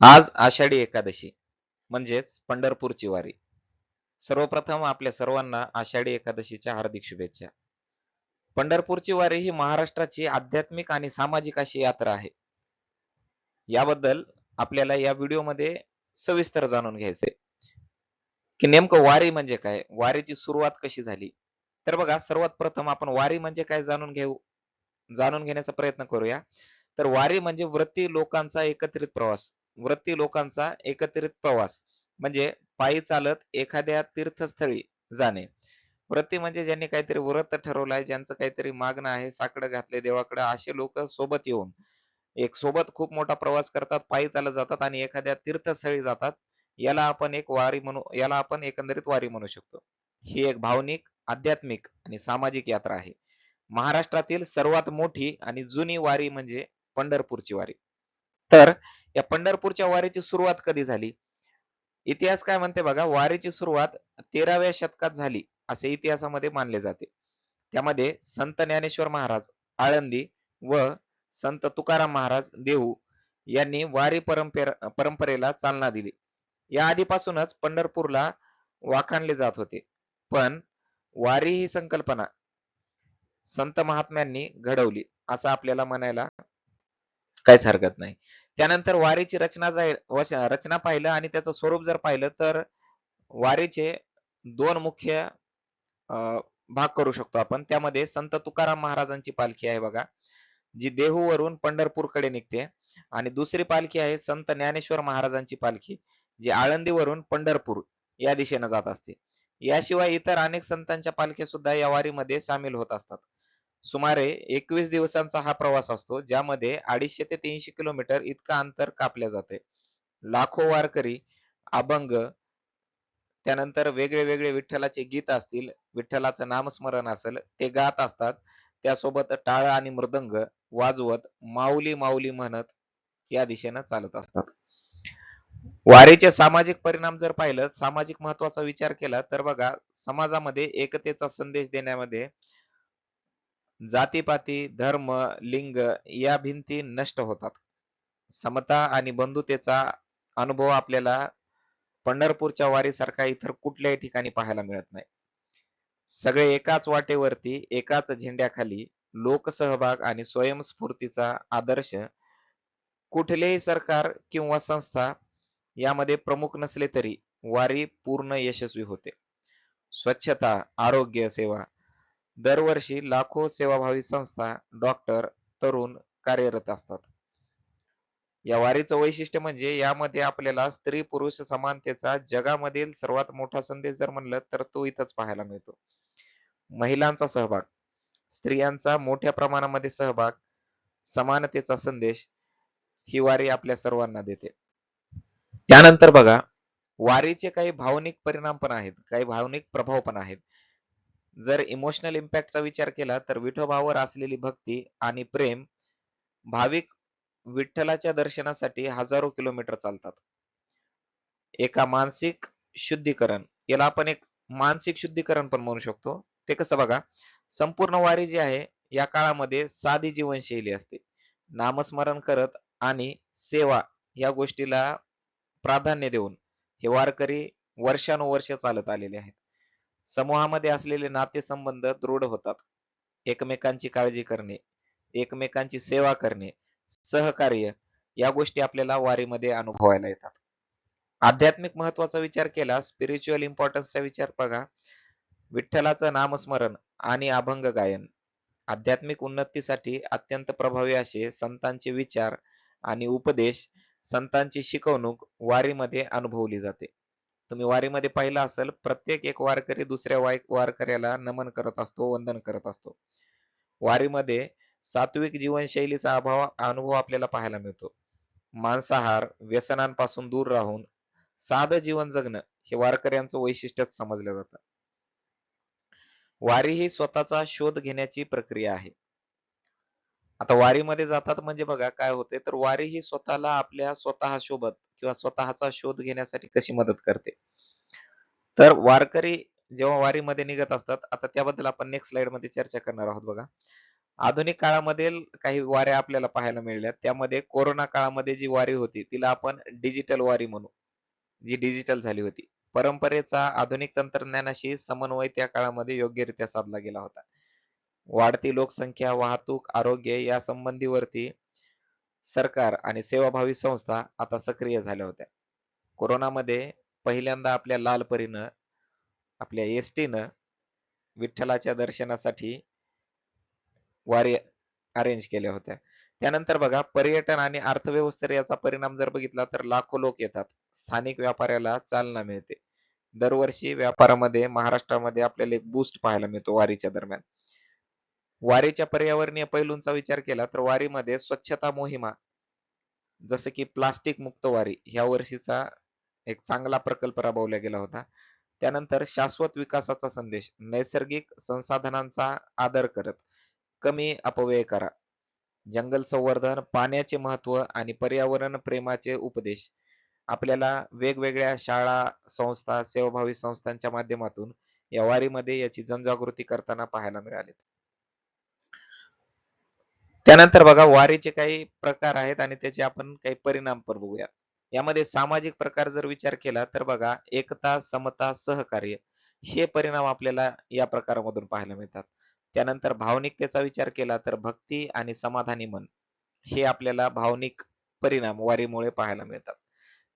आज आषाढी एकादशी म्हणजेच पंढरपूरची वारी. सर्वप्रथम आपल्या सर्वांना आषाढी एकादशीच्या हार्दिक शुभेच्छा. पंढरपूरची वारी ही महाराष्ट्राची आध्यात्मिक आणि सामाजिक अशी यात्रा आहे. याबद्दल आपल्याला या व्हिडिओमध्ये सविस्तर जाणून घ्यायचंय. की नेमकं वारी म्हणजे काय? वारीची सुरुवात कशी झाली? तर बघा सर्वात प्रथम आपण वारी म्हणजे काय जाणून घेऊ जाणून घेण्याचा प्रयत्न करूया. तर वारी म्हणजे व्रती लोकांचा एकत्रित प्रवास. व्रती लोकांचा एकत्रित प्रवास म्हणजे पायी चालत एखाद्या तीर्थस्थळी जाणे. व्रती म्हणजे ज्यांनी काहीतरी व्रत ठरवलंय ज्यांचं काहीतरी मागणं आहे साकडं घातले देवाकडे असे लोक सोबत येऊन. एक सोबत खूप मोठा प्रवास करतात पायी चालत जातात आणि एखाद्या तीर्थस्थळी जातात. याला आपण एक वारी म्हणू याला आपण एकंदरीत वारी म्हणू शकतो. ही एक भावनिक आध्यात्मिक आणि सामाजिक यात्रा आहे. महाराष्ट्रातील सर्वात मोठी आणि जुनी वारी म्हणजे पंढरपूरची वारी. तर या पंढरपूरच्या वारीची सुरुवात कधी झाली? इतिहास काय म्हणते बघा वारीची सुरुवात तेराव्या शतकात झाली असे इतिहासामध्ये मानले जाते. त्यामध्ये संत ज्ञानेश्वर महाराज आळंदी व संत तुकाराम महाराज देऊ यांनी वारी परंपरा परंपरेला चालना दिली. या आधीपासूनच पंढरपूरला वाखाणले जात होते. पण वारी ही संकल्पना संत महात्म्यांनी घडवली असं आपल्याला म्हणायला काहीच हरकत नाही. त्यानंतर वारीची रचना रचना पाहिलं आणि त्याचं स्वरूप जर पाहिलं तर वारीचे दोन मुख्य भाग करू शकतो आपण. त्यामध्ये संत तुकाराम महाराजांची पालखी आहे बघा जी देहूवरून पंढरपूरकडे निघते. आणि दुसरी पालखी आहे संत ज्ञानेश्वर महाराजांची पालखी जी आळंदीवरून पंढरपूर या दिशेने जात असते. याशिवाय इतर अनेक संतांच्या पालख्या सुद्धा या वारीमध्ये सामील होत असतात. सुमारे एकवीस दिवसांचा हा प्रवास असतो ज्यामध्ये अडीचशे ते तीनशे किलोमीटर इतका अंतर कापले जाते. लाखो वारकरी अभंग त्यानंतर वेगळे वेगळे विठ्ठलाचे गीत असतील विठ्ठलाचं नामस्मरण असेल ते गात असतात. त्यासोबत टाळ आणि मृदंग वाजवत माऊली माऊली म्हणत या दिशेनं चालत असतात. वारीचे सामाजिक परिणाम जर पाहिलं सामाजिक महत्त्वाचा विचार केला तर बघा समाजामध्ये एकतेचा संदेश देण्यामध्ये जातीपाती धर्म लिंग या भिंती नष्ट होतात. समता आणि बंधुतेचा अनुभव आपल्याला पंढरपूरच्या वारीसारखा इतर कुठल्याही ठिकाणी पाहायला मिळत नाही. सगळे एकाच वाटेवरती एकाच झेंड्याखाली लोकसहभाग आणि स्वयंस्फूर्तीचा आदर्श कुठलेही सरकार किंवा संस्था यामध्ये प्रमुख नसले तरी वारी पूर्ण यशस्वी होते. स्वच्छता आरोग्य सेवा दरवर्षी लाखो सेवाभावी संस्था डॉक्टर तरुण कार्यरत असतात. या वारीचं वैशिष्ट्य म्हणजे यामध्ये आपल्याला स्त्री पुरुष समानतेचा जगामधील सर्वात मोठा संदेश जर म्हणलं तर तो इथंच पाहायला मिळतो. महिलांचा सहभाग स्त्रियांचा मोठ्या प्रमाणामध्ये सहभाग समानतेचा संदेश ही वारी आपल्या सर्वांना देते. त्यानंतर बघा वारीचे काही भावनिक परिणाम पण आहेत काही भावनिक प्रभाव पण आहेत. जर इमोशनल इम्पॅक्टचा विचार केला तर विठोबावर असलेली भक्ती आणि प्रेम भाविक विठ्ठलाच्या दर्शनासाठी हजारो किलोमीटर चालतात. एका मानसिक शुद्धीकरण याला आपण एक मानसिक शुद्धीकरण पण म्हणू शकतो. ते कसं बघा संपूर्ण वारी जी आहे या काळामध्ये साधी जीवनशैली असते. नामस्मरण करत आणि सेवा या गोष्टीला प्राधान्य देऊन हे वारकरी वर्षानुवर्ष चालत आलेले आहेत. समूहामध्ये असलेले नातेसंबंध दृढ होतात. एकमेकांची काळजी करणे एकमेकांची सेवा करणे सहकार्य या गोष्टी आपल्याला वारीमध्ये अनुभवायला येतात. आध्यात्मिक महत्त्वाचा विचार केला स्पिरिच्युअल इम्पॉर्टन्सचा विचार बघा. विठ्ठलाचं नामस्मरण आणि अभंग गायन. आध्यात्मिक उन्नतीसाठी अत्यंत प्रभावी असे संतांचे विचार आणि उपदेश संतांची शिकवणूक वारीमध्ये अनुभवली जाते. तुम्ही वारीमध्ये पाहिलं असेल प्रत्येक एक वारकरी दुसऱ्या वाय वारकऱ्याला नमन करत असतो वंदन करत असतो. वारीमध्ये सात्विक जीवनशैलीचा अभाव अनुभव आपल्याला पाहायला मिळतो. मांसाहार व्यसनांपासून दूर राहून साधं जीवन जगणं हे वारकऱ्यांचं वैशिष्ट्यच समजलं जातं. वारी ही स्वतःचा शोध घेण्याची प्रक्रिया आहे. आता वारीमध्ये जातात म्हणजे बघा काय होते तर वारी ही स्वतःला आपल्या स्वतः सोबत किंवा स्वतःचा शोध घेण्यासाठी कशी मदत करते. तर वारकरी जेव्हा वारीमध्ये निघत असतात आता त्याबद्दल आपण नेक्स्ट स्लाइडमध्ये चर्चा करणार आहोत बघा. आधुनिक काळामध्ये काही वाऱ्या आपल्याला पाहायला मिळल्या. त्यामध्ये कोरोना काळामध्ये जी वारी होती तिला आपण डिजिटल वारी म्हणू जी डिजिटल झाली होती. परंपरेचा आधुनिक तंत्रज्ञानाशी समन्वय त्या काळामध्ये योग्यरित्या साधला गेला होता. वाढती लोकसंख्या वाहतूक आरोग्य या संबंधीवरती सरकार आणि सेवाभावी संस्था आता सक्रिय झाल्या होत्या. कोरोनामध्ये पहिल्यांदा आपल्या लालपरीनं आपल्या एस टीनं विठ्ठलाच्या दर्शनासाठी वारी अरेंज केल्या होत्या. त्यानंतर बघा पर्यटन आणि अर्थव्यवस्थेवर याचा परिणाम जर बघितला तर लाखो लोक येतात. स्थानिक व्यापाऱ्याला चालना मिळते. दरवर्षी व्यापारामध्ये महाराष्ट्रामध्ये आपल्याला एक बूस्ट पाहायला मिळतो वारीच्या दरम्यान. वारीच्या पर्यावरणीय पैलूंचा विचार केला तर वारीमध्ये स्वच्छता मोहिमा जसं की प्लास्टिक मुक्त वारी ह्या वर्षीचा एक चांगला प्रकल्प राबवला गेला होता. त्यानंतर शाश्वत विकासाचा संदेश नैसर्गिक संसाधनांचा आदर करत कमी अपव्यय करा जंगल संवर्धन पाण्याचे महत्त्व आणि पर्यावरण प्रेमाचे उपदेश. आपल्याला वेगवेगळ्या शाळा संस्था सेवाभावी संस्थांच्या माध्यमातून या वारीमध्ये याची जनजागृती करताना पाहायला मिळाले त्यानंतर बघा वारीचे काही प्रकार आहेत आणि त्याचे आपण काही परिणाम पण बघूया. यामध्ये सामाजिक प्रकार जर विचार केला तर बघा एकता समता सहकार्य हे परिणाम आपल्याला या प्रकारामधून पाहायला मिळतात. त्यानंतर भावनिकतेचा विचार केला तर भक्ती आणि समाधानी मन हे आपल्याला भावनिक परिणाम वारीमुळे पाहायला मिळतात.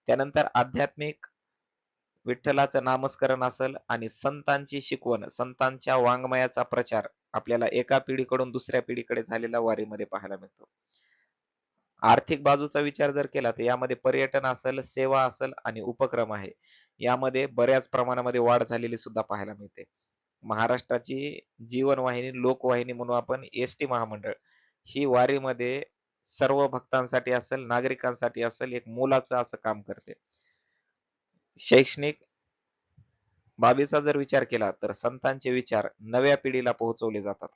त्यानंतर आध्यात्मिक विठ्ठलाचं नामस्मरण असेल आणि संतांची शिकवण संतांच्या वाङ्मयाचा प्रचार आपल्याला एका पिढीकडून दुसऱ्या पिढीकडे झालेला वारीमध्ये पाहायला मिळतो. आर्थिक बाजूचा विचार जर केला तर यामध्ये पर्यटन असेल सेवा असेल आणि उपक्रम आहे. यामध्ये बऱ्याच प्रमाणामध्ये वाढ झालेली सुद्धा पाहायला मिळते. महाराष्ट्राची जीवनवाहिनी लोकवाहिनी म्हणून आपण एस टी महामंडळ ही वारीमध्ये सर्व भक्तांसाठी असेल नागरिकांसाठी असेल एक मोलाचं असं काम करते. शैक्षणिक बाबीचा जर विचार केला तर संतांचे विचार नव्या पिढीला पोहोचवले जातात.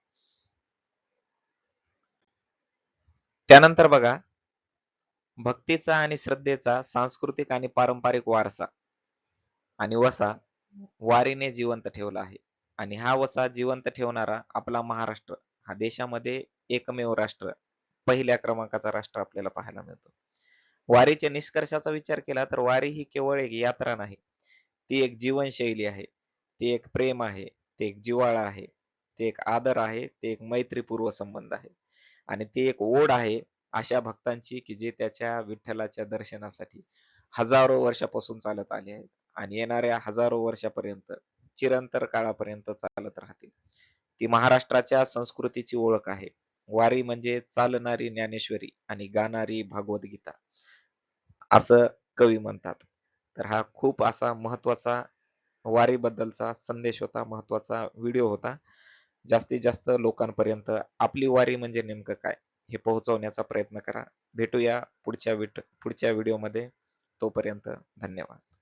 त्यानंतर बघा भक्तीचा आणि श्रद्धेचा सांस्कृतिक आणि पारंपरिक वारसा आणि वसा वारीने जिवंत ठेवला आहे. आणि हा वसा जिवंत ठेवणारा आपला महाराष्ट्र हा देशामध्ये एकमेव राष्ट्र पहिल्या क्रमांकाचा राष्ट्र आपल्याला पाहायला मिळतो. वारीच्या निष्कर्षाचा विचार केला तर वारी ही केवळ एक यात्रा नाही ती एक जीवनशैली आहे ती एक प्रेम आहे ते एक जिव्हाळा आहे ते एक आदर आहे ते एक मैत्रीपूर्व संबंध आहे. आणि ती एक ओढ आहे अशा भक्तांची की जे त्याच्या विठ्ठलाच्या दर्शनासाठी हजारो वर्षापासून चालत आले आहेत आणि येणाऱ्या हजारो वर्षापर्यंत चिरंतर काळापर्यंत चालत राहतील. ती महाराष्ट्राच्या संस्कृतीची ओळख आहे. वारी म्हणजे चालणारी ज्ञानेश्वरी आणि गाणारी भागवत असं कवी म्हणतात. तर हा खूप असा महत्त्वाचा वारीबद्दलचा संदेश होता महत्त्वाचा व्हिडिओ होता. जास्तीत जास्त लोकांपर्यंत आपली वारी म्हणजे नेमकं काय हे पोहोचवण्याचा प्रयत्न करा. भेटूया पुढच्या विट पुढच्या व्हिडिओमध्ये. तोपर्यंत धन्यवाद.